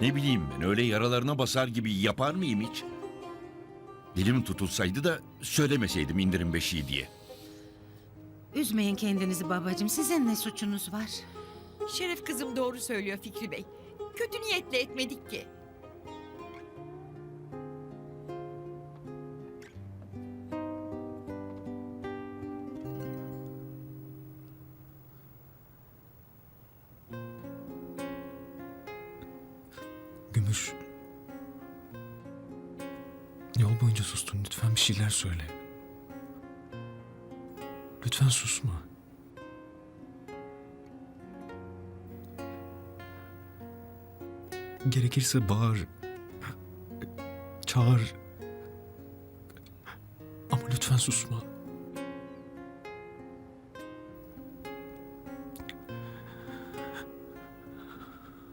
Ne bileyim ben öyle yaralarına basar gibi yapar mıyım hiç? Dilim tutulsaydı da söylemeseydim indirim beşiği diye. Üzmeyin kendinizi babacığım. Sizin ne suçunuz var? Şeref kızım doğru söylüyor Fikri Bey. Kötü niyetle etmedik ki. Gümüş. Yol boyunca sustun. Lütfen bir şeyler söyle. Lütfen susma. Gerekirse bağır. Çağır. Ama lütfen susma.